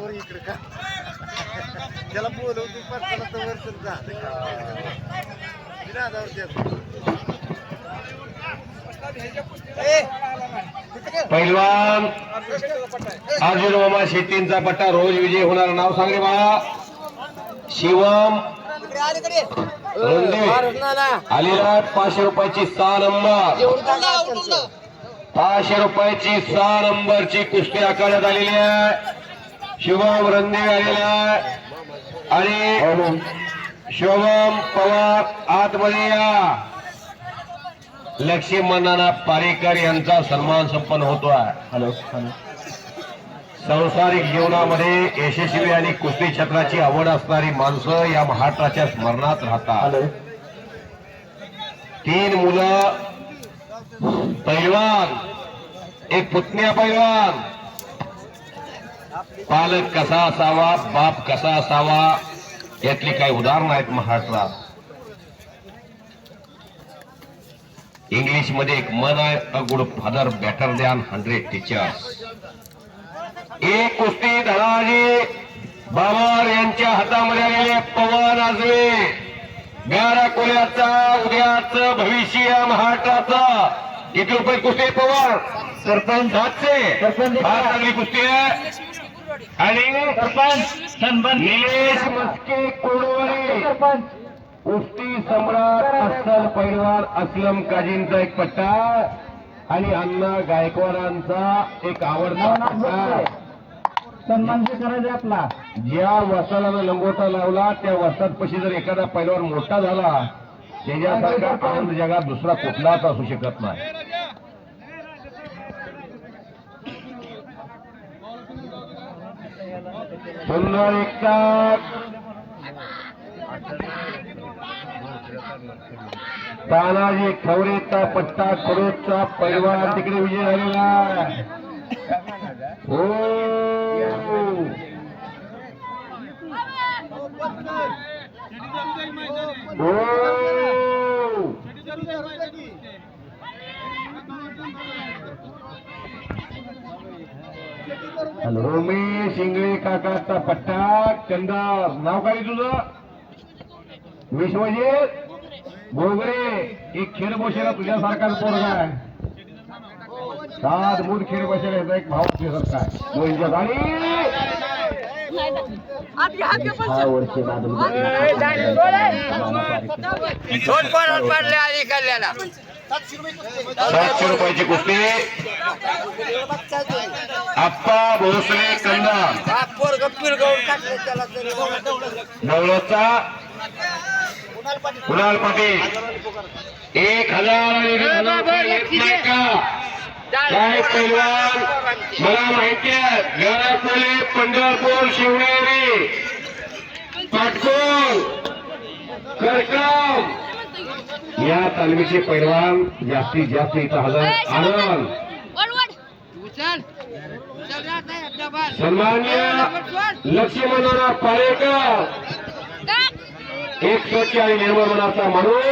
पंच ढकल की. त्याला बोलवतो पैलवान अर्जुन मामा पट्टा रोज विजय होणार. नाव सांगे बा शिवम रोंदे आलेला पाचशे रुपयाची सहा नंबर. पाचशे रुपयाची सहा नंबरची कुस्ती आकारण्यात आलेली आहे. शिवम रंदे आलेला आहे आणि शिवम पवार आतमध्ये या. लक्ष्मीनाना पारेकर यांचा सन्मान संपन्न होतो आहे हॅलो. संसारिक जीवनामध्ये यशस्वी आणि कुस्ती क्षेत्राची आवड असणारी माणसं या महाराष्ट्राच्या स्मरणात राहतात. तीन मुलं पैलवान एक पुतण्या पैलवान. पालक कसा असावा बाप कसा असावा यातली काही उदाहरणं आहेत महाराष्ट्रात. इंग्लिशमध्ये एक मन आहे a good father better than hundred teachers. एक कुस्ती धनाजी बाबर यांच्या हातामध्ये आलेले पवन आजवे. गारा कोल्याचा उद्याच भविष्य महाराष्ट्राचा. किती रुपये कुस्ती पवार? सरपंच. सातशे. फार चांगली कुस्ती आहे. आणि सरपंच निलेश मस्के कोडवरे. कुस्ती सम्राट अस्सल पैलवान असलम काजींचा एक पट्टा आणि अण्णा गायकवाडांचा एक आवडता पट्टा. सन्मान जे करायचा आपला. ज्या वसाला लंगोटा लावला त्या वसात पशी जर एखादा पैलवान मोठा झाला त्याच्यासारखा आनंद जगात दुसरा कुठलाच असू शकत नाही. सुंदर एकटा तानाजी खवरेचा पट्टा खरोचा परिवार तिकडे विजय झालेला हो. हो. रोमेश इंगळे काकाचा पट्टा कंदार नाव काय तुझं? विश्वजित भोगरे एक खेळ बसेला तुझ्यासारखाच पोरगा आहे. सात मूठ खेळ बसेला याचा एक भाव तुझ्यासारखा आहे. कल्याला. सातशे रुपयाची कुस्ती. आप्पा भोसले कंदा नवलतचा कुणाल पाटील. एक हजार काय पैलवान. मला माहिती आहे घरातले पंढरपूर शिवनेरी. पाटकोल. करकाम. या तालमीचे पैलवान जास्तीत जास्त इथं हजर आनंद सन्मान्य लक्ष्मणराव पारेकर. एक स्वच्छ आणि निर्मळ मनाचा माणूस.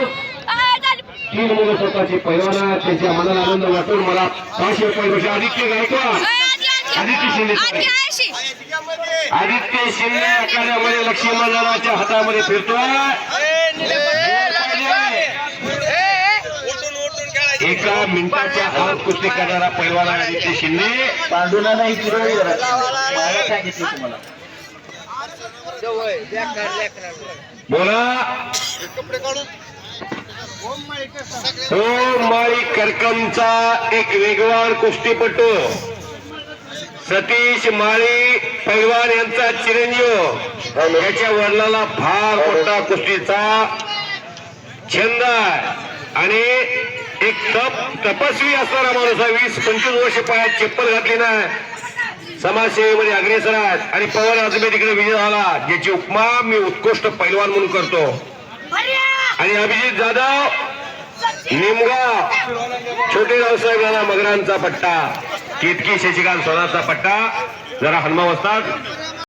तीन मुलं स्वतःची पैलवान त्यांच्या मनाला आनंद वाटून मला पाचशे रुपये पैसे आदित्य गायकवाड. आदित्य शिंदे आदित्य शिंदे आखाड्यामध्ये लक्ष्मणरावाच्या हातामध्ये फिरतोय. एका मिनिटाच्या आत कुस्ती करणारा पैलवान आदित्य शिंदे. पांडुला नाही सांगितलं तुम्हाला. बोला. तो माळी करकमचा एक वेगवान कुस्तीपटू. सतीश माळी पैलवान यांचा चिरंजीव. याच्या वडिलाला फार मोठा कुस्तीचा छंद आहे. आणि एक तप तपस्वी असणारा माणूस आहे. वीस पंचवीस वर्ष पायात चप्पल घातली नाही समाजसेवेमध्ये अग्रेसर आहेत आणि पवन आजमे तिकडे विजय झाला. ज्याची उपमा मी उत्कृष्ट पैलवान म्हणून करतो. आणि अभिजित जाधव निमगाव छोटे रावसाहेब राणा मगरांचा पट्टा. केतकी शशिकांत सोनाचा पट्टा. जरा हनुमा वस्तात